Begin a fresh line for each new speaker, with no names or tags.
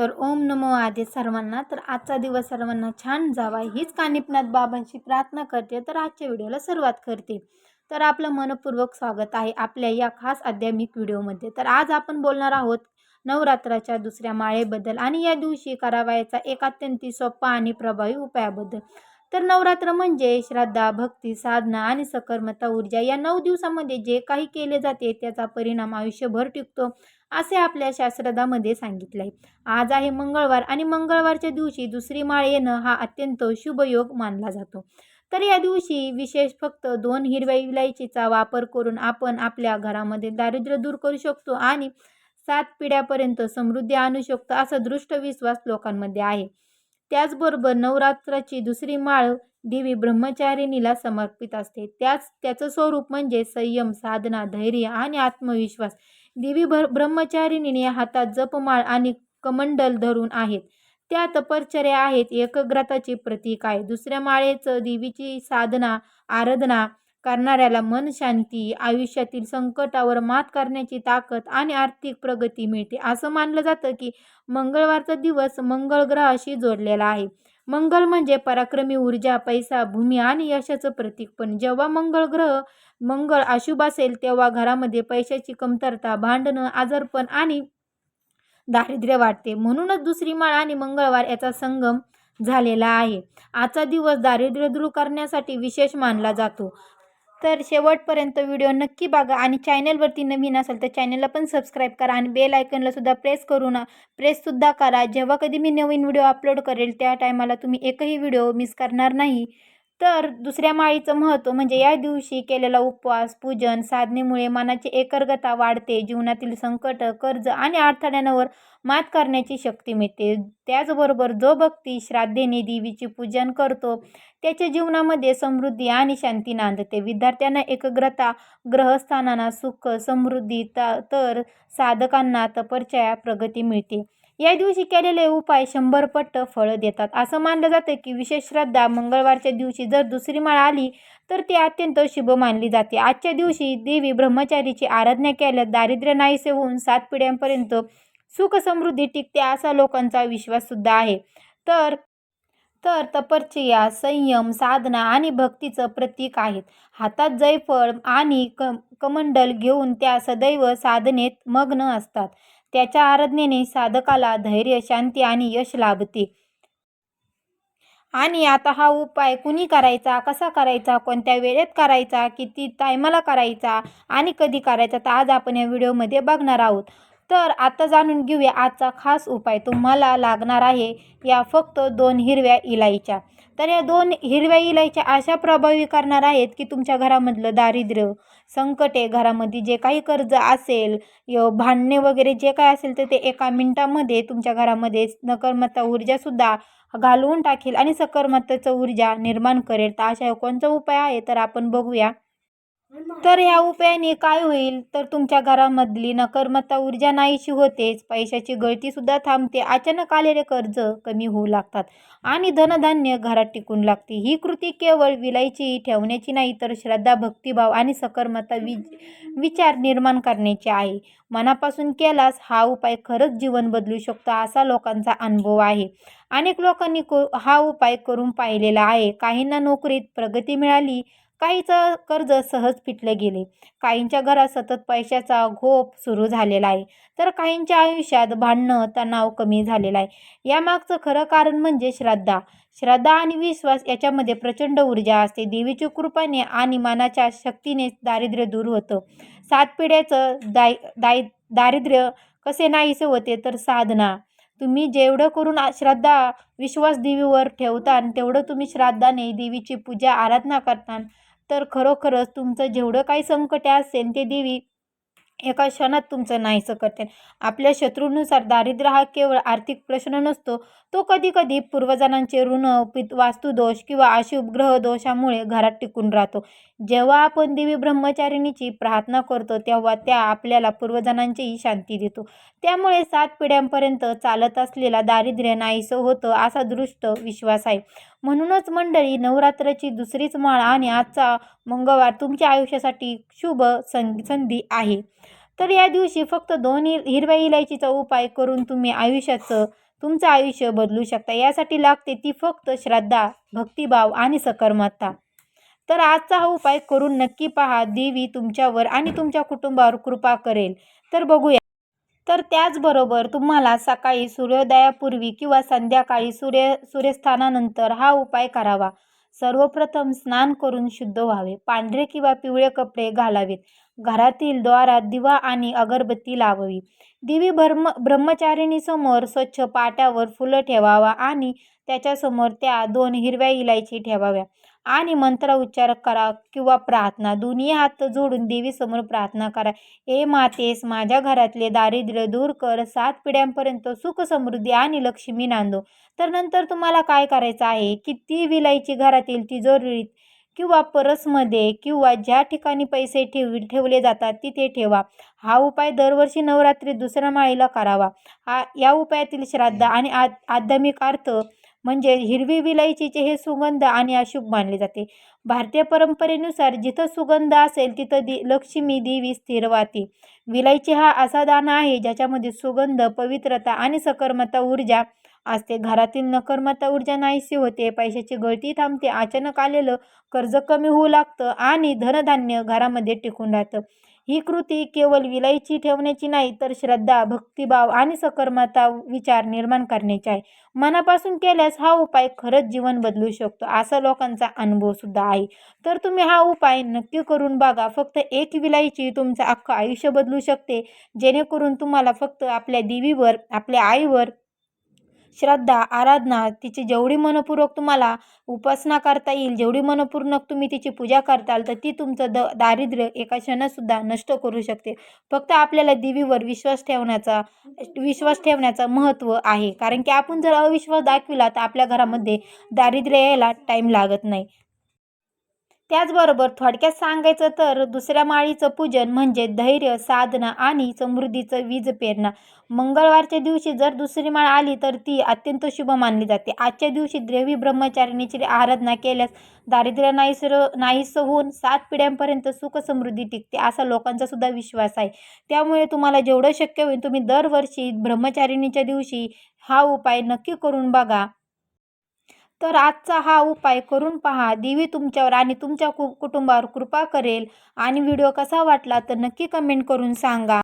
तर ओम नमो आदे सर्वांना. तर आजचा दिवस सर्वांना छान जावा. हीच कानिपनाथ बाबांची प्रार्थना करते. तर आजच्या व्हिडिओला सुरुवात करते. तर आपलं मनपूर्वक स्वागत आहे आपल्या या खास आध्यात्मिक व्हिडिओमध्ये. तर आज आपण बोलणार आहोत नवरात्राच्या दुसऱ्या माळेबद्दल. आणि या दिवशी करावायचा एक अत्यंत सोपा आणि प्रभावी उपायाबद्दल. तर नवरात्र म्हणजे श्रद्धा भक्ती साधना आणि सकर्मता ऊर्जा या नऊ दिवसामध्ये जे काही केले जाते त्याचा परिणाम आयुष्यभर टिकतो असे आपल्या शास्त्रदामध्ये सांगितले आहे आज आहे मंगळवार आणि मंगळवारच्या दिवशी दुसरी माळ येणं हा अत्यंत शुभ योग मानला जातो. तर या दिवशी विशेष फक्त दोन हिरव्या इलायचीचा वापर करून आपण आपल्या घरामध्ये दारिद्र्य दूर करू शकतो आणि सात पिढ्यापर्यंत समृद्धी आणू शकतो असा दृष्ट विश्वास लोकांमध्ये आहे. त्याचबरोबर नवरात्राची दुसरी माळ देवी ब्रह्मचारिणीला समर्पित असते. त्याच त्याचं स्वरूप म्हणजे संयम साधना धैर्य आणि आत्मविश्वास. देवी भर ब्रह्मचारिणीने हातात जपमाळ आणि कमंडल धरून आहेत. त्या तपश्चर्या आहेत एकग्रताचे प्रतीक आहे. दुसऱ्या माळेचं देवीची साधना आराधना करणाऱ्याला मन शांती आयुष्यातील संकटावर मात करण्याची ताकद आणि आर्थिक प्रगती मिळते. असं मानलं जातं की मंगळवारचा दिवस मंगळ ग्रहाशी जोडलेला आहे. मंगळ म्हणजे पराक्रमी ऊर्जा पैसा भूमी आणि यशाचं प्रतीक. पण जेव्हा मंगळ ग्रह मंगळ अशुभ असेल तेव्हा घरामध्ये पैशाची कमतरता भांडणं आजारपण आणि दारिद्र्य वाटते म्हणूनच दुसरी माळ आणि मंगळवार याचा संगम झालेला आहे. आजचा दिवस दारिद्र्य दूर करण्यासाठी विशेष मानला जातो. तर शेवटपर्यंत व्हिडिओ नक्की बघा आणि चॅनलवरती नवीन असेल तर चॅनलला पण सबस्क्राईब करा आणि बेल आयकनला सुद्धा प्रेस करू ना. प्रेससुद्धा करा. जेव्हा कधी मी नवीन व्हिडिओ अपलोड करेल त्या टायमाला तुम्ही एकही व्हिडिओ मिस करणार नाही. तर दुसऱ्या माळीचं महत्त्व म्हणजे या दिवशी केलेला उपवास पूजन साधनेमुळे मनाची एकरगता वाढते जीवनातील संकट कर्ज आणि अडथळ्यांवर मात करण्याची शक्ती मिळते. त्याचबरोबर जो भक्ती श्राद्धेने देवीचे पूजन करतो त्याच्या जीवनामध्ये समृद्धी आणि शांती नांदते. विद्यार्थ्यांना एकाग्रता ग्रहस्थानांना सुख समृद्धी तर साधकांना तपरच्या प्रगती मिळते. या दिवशी केलेले उपाय शंभर पट्ट फळं देतात. असं मानलं जातं की विशेष श्रद्धा मंगळवारच्या दिवशी जर दुसरी माळ आली तर ती अत्यंत शुभ मानली जाते. आजच्या दिवशी देवी ब्रह्मचारीची आराधना केल्यास दारिद्र्य नाहीसे होऊन सात पिढ्यांपर्यंत सुख समृद्धी टिकते असा लोकांचा विश्वाससुद्धा आहे. तर तर तपश्चर्या संयम साधना आणि भक्तीचं प्रतीक आहेत. हातात जयफळ आणि क कमंडल घेऊन त्या सदैव साधनेत मग्न असतात. त्याच्या आराधनेने साधकाला धैर्य शांती आणि यश लाभते. आणि आता हा उपाय कुणी करायचा कसा करायचा कोणत्या वेळेत करायचा किती टायमाला करायचा आणि कधी करायचा तर आज आपण या व्हिडिओमध्ये बघणार आहोत. तर आता जाणून घेऊया आजचा खास उपाय तुम्हाला लागणार आहे या फक्त दोन हिरव्या इलायच्या तर या दोन हिरव्या इलायच्या अशा प्रभावी करणार आहेत की तुमच्या घरामधलं दारिद्र्य संकटे घरामध्ये. जे काही कर्ज असेल भांडणे वगैरे जे काय असेल तर ते एका मिनटामध्ये तुमच्या घरामध्ये नकर्मता ऊर्जासुद्धा घालवून टाकेल आणि सकर्मतेचं ऊर्जा निर्माण करेल. तर अशा कोणचा उपाय आहे तर आपण बघूया. तर ह्या उपायाने काय होईल? तर तुमच्या घरामधली नकर्मता ऊर्जा नाहीशी होतेच. पैशाची गळतीसुद्धा थांबते. अचानक आलेले कर्ज कमी होऊ लागतात आणि धनधान्य घरात टिकून लागते. ही कृती केवळ विलायची ठेवण्याची नाही तर श्रद्धा भक्तिभाव आणि सकर्मता वि विचार निर्माण करण्याची आहे. मनापासून केलास हा उपाय खरंच जीवन बदलू शकतो असा लोकांचा अनुभव आहे. अनेक लोकांनी हा उपाय करून पाहिलेला आहे. काहींना नोकरीत प्रगती मिळाली काहीचं कर्ज सहज फिटले गेले. काहींच्या घरात सतत पैशाचा घोप सुरू झालेला आहे. तर काहींच्या आयुष्यात भांडणं तणाव कमी झालेला आहे. यामागचं खरं कारण म्हणजे श्रद्धा. श्रद्धा आणि विश्वास याच्यामध्ये प्रचंड ऊर्जा असते. देवीच्या कृपाने आणि मनाच्या शक्तीने दारिद्र्य दूर होतं. सात पिढ्याचं दाय दाय दारिद्र्य कसे नाहीसे होते तर साधना. तुम्ही जेवढं करून श्रद्धा विश्वास देवीवर ठेवता तेवढं तुम्ही श्राद्धाने देवीची पूजा आराधना करता तर खरोखरच तुमचं जेवढं काही संकट असेल ते देवी एका क्षणात तुमचं नाहीसं करते. आपल्या शत्रूनुसार दारिद्र्य हा केवळ आर्थिक प्रश्न नसतो. तो कधी कधी पूर्वजनांचे ऋण पित वास्तुदोष किंवा अशुभग्रह दोषामुळे घरात टिकून राहतो. जेव्हा आपण देवी ब्रह्मचारिणीची प्रार्थना करतो तेव्हा त्या आपल्याला पूर्वजनांचीही शांती देतो. त्यामुळे सात पिढ्यांपर्यंत चालत असलेला दारिद्र्य नाहीसं होतं असा दृष्ट विश्वास आहे. म्हणूनच मंडळी नवरात्राची दुसरीच माळ आणि आजचा मंगळवार तुमच्या आयुष्यासाठी शुभ सं संधी आहे. तर या दिवशी फक्त दोन हिरव्या इलायचीचा उपाय करून तुम्ही आयुष्याचं तुमचं आयुष्य बदलू शकता. यासाठी लागते ती फक्त श्रद्धा भक्तिभाव आणि सकर्मता तर आजचा हा उपाय करून नक्की पहा. देवी तुमच्यावर आणि तुमच्या कुटुंबावर कृपा करेल. तर बघूया. तर त्याचबरोबर तुम्हाला सकाळी सूर्योदयापूर्वी किंवा संध्याकाळी सूर्य सूर्यस्थानानंतर हा उपाय करावा. सर्वप्रथम स्नान करून शुद्ध व्हावे. पांढरे किंवा पिवळे कपडे घालावेत. घरातील द्वारात दिवा आणि अगरबत्ती लावावी. दिवी ब्रह्म ब्रह्मचारिणीसमोर स्वच्छ पाट्यावर फुलं ठेवावा आणि त्याच्यासमोर त्या दोन हिरव्या इलायची ठेवाव्या. आणि मंत्र उच्चार करा किंवा प्रार्थना. दोन्ही हात जोडून देवीसमोर प्रार्थना करा. ए मातेस माझ्या घरातले दारिद्र्य दूर कर. सात पिढ्यांपर्यंत सुख समृद्धी आणि लक्ष्मी नांदो. तर नंतर तुम्हाला काय करायचं आहे? की ती विलायची घरातील तिजोरीत किंवा परसमध्ये किंवा ज्या ठिकाणी पैसे ठेव ठेवले जातात तिथे ठेवा. हा उपाय दरवर्षी नवरात्रीत दुसऱ्या माळीला करावा. हा या उपायातील श्राद्ध आणि आद आध्यात्मिक अर्थ म्हणजे हिरवी विलायचीचे हे सुगंध आणि अशुभ मानले जाते. भारतीय परंपरेनुसार जिथं सुगंध असेल तिथं दि लक्ष्मी देवी स्थिर वाहते. विलायची हा असा दाना आहे ज्याच्यामध्ये सुगंध पवित्रता आणि सकर्मता ऊर्जा असते. घरातील नकर्मता ऊर्जा नाहीशी होते. पैशाची गळती थांबते. अचानक आलेलं कर्ज कमी होऊ लागतं आणि धनधान्य घरामध्ये टिकून राहतं. ही कृती केवळ विलायची ठेवण्याची नाही तर श्रद्धा भक्तिभाव आणि सकर्मता विचार निर्माण करण्याची आहे. मनापासून केल्यास हा उपाय खरंच जीवन बदलू शकतो असा लोकांचा अनुभव सुद्धा आहे. तर तुम्ही हा उपाय नक्की करून बघा फक्त एक विलायची तुमचं अख्खं आयुष्य बदलू शकते. जेणेकरून तुम्हाला फक्त आपल्या देवीवर आपल्या आईवर श्रद्धा आराधना तिची जेवढी मनपूर्वक तुम्हाला उपासना करता येईल जेवढी मनपूर्वक तुम्ही तिची पूजा करताल तर ती तुमचं द दारिद्र्य एका क्षणातसुद्धा नष्ट करू शकते. फक्त आपल्याला देवीवर विश्वास ठेवण्याचा विश्वास ठेवण्याचं महत्त्व आहे. कारण की आपण जर अविश्वास दाखविला तर आपल्या घरामध्ये दारिद्र्य यायला टाईम लागत नाही. त्याचबरोबर थोडक्यात सांगायचं तर दुसऱ्या माळीचं पूजन म्हणजे धैर्य साधना आणि समृद्धीचं वीज पेरणा. मंगळवारच्या दिवशी जर दुसरी माळ आली तर ती अत्यंत शुभ मानली जाते. आजच्या दिवशी देवी ब्रह्मचारिणीची आराधना केल्यास दारिद्र्य नाहीसर नाहीसं होऊन सात पिढ्यांपर्यंत सुख समृद्धी टिकते असा लोकांचा सुद्धा विश्वास आहे. त्यामुळे तुम्हाला जेवढं शक्य होईल तुम्ही दरवर्षी ब्रह्मचारिणीच्या दिवशी हा उपाय नक्की करून बघा. तर आजचा हा उपाय करून पहा. देवी तुमच्यावर आणि तुमच्या कु कुटुंबावर कृपा करेल. आणि व्हिडिओ कसा वाटला तर नक्की कमेंट करून सांगा.